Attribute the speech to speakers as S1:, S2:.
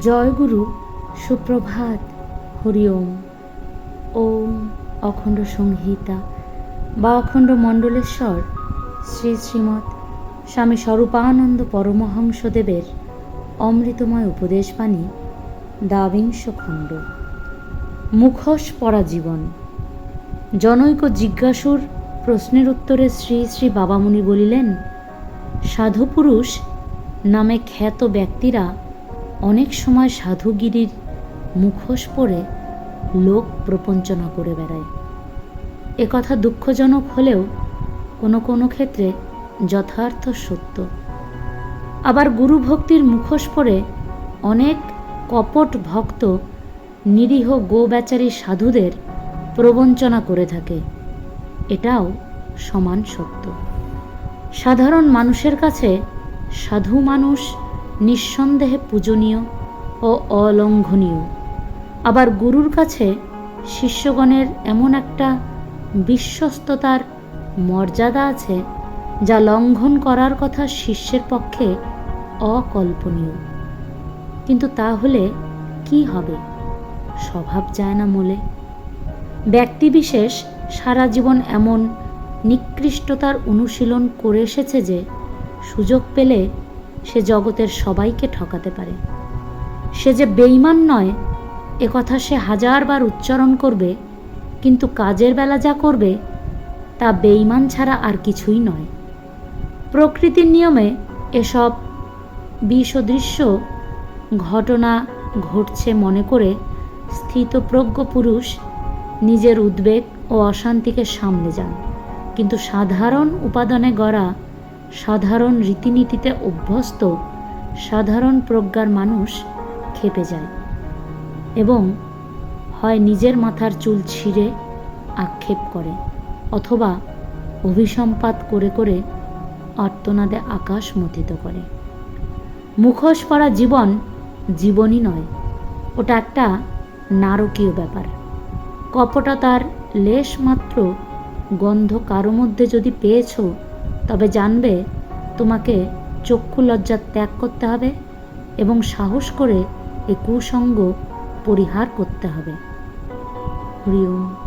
S1: জয়গুরু সুপ্রভাত, হরি ওম। ওম অখণ্ড সংহিতা বা অখণ্ড মণ্ডলেশ্বর শ্রী শ্রীমৎ স্বামী স্বরূপানন্দ পরমহংসদেবের অমৃতময় উপদেশবাণী, দ্বাবিংশ খণ্ড। মুখোশ পরা জীবন। জনৈক জিজ্ঞাসুর প্রশ্নের উত্তরে শ্রী শ্রী বাবামুনি বলিলেন, সাধুপুরুষ নামে খ্যাত ব্যক্তিরা অনেক সময় সাধুগিরির মুখোশ পরে লোক প্রপঞ্চনা করে বেড়ায়। এ কথা দুঃখজনক হলেও কোনো কোনো ক্ষেত্রে যথার্থ সত্য। আবার গুরু ভক্তির মুখোশ পরে অনেক কপট ভক্ত নিরীহ গোবেচারী সাধুদের প্রবঞ্চনা করে থাকে। এটাও সমান সত্য। সাধারণ মানুষের কাছে সাধু মানুষ নিঃসন্দেহে পূজনীয় ও অলঙ্ঘনীয়। আবার গুরুর কাছে শিষ্যগণের এমন একটা বিশ্বস্ততার মর্যাদা আছে, যা লঙ্ঘন করার কথা শিষ্যের পক্ষে অকল্পনীয়। কিন্তু তাহলে কি হবে? স্বভাব যায় না মোলে। ব্যক্তিবিশেষ সারা জীবন এমন নিকৃষ্টতার অনুশীলন করে এসেছে যে সুযোগ পেলে সে জগতের সবাইকে ঠকাতে পারে। সে যে বেইমান নয়, এ কথা সে হাজারবার উচ্চারণ করবে, কিন্তু কাজের বেলা যা করবে, তা বেইমান ছাড়া আর কিছুই নয়। প্রকৃতির নিয়মে এসব বিষদৃশ্য ঘটনা ঘটছে মনে করে স্থিতপ্রজ্ঞ পুরুষ নিজের উদ্বেগ ও অশান্তিকে সামলে যান। কিন্তু সাধারণ উপাদানে গড়া সাধারণ রীতিনীতিতে অভ্যস্ত সাধারণ প্রজ্ঞার মানুষ খেপে যায় এবং হয় নিজের মাথার চুল ছিঁড়ে আক্ষেপ করে অথবা অভিসম্পাত করে করে আর্তনাদে আকাশ মথিত করে। মুখোশ পরা জীবন জীবনই নয়, ওটা একটা নারকীয় ব্যাপার। কপটতার লেশ মাত্র গন্ধ কারও মধ্যে যদি পেয়েছ তবে জানবে তোমাকে চক্ষু লজ্জা ত্যাগ করতে হবে এবং সাহস করে এ কুসঙ্গ পরিহার করতে হবে। হরি ওম।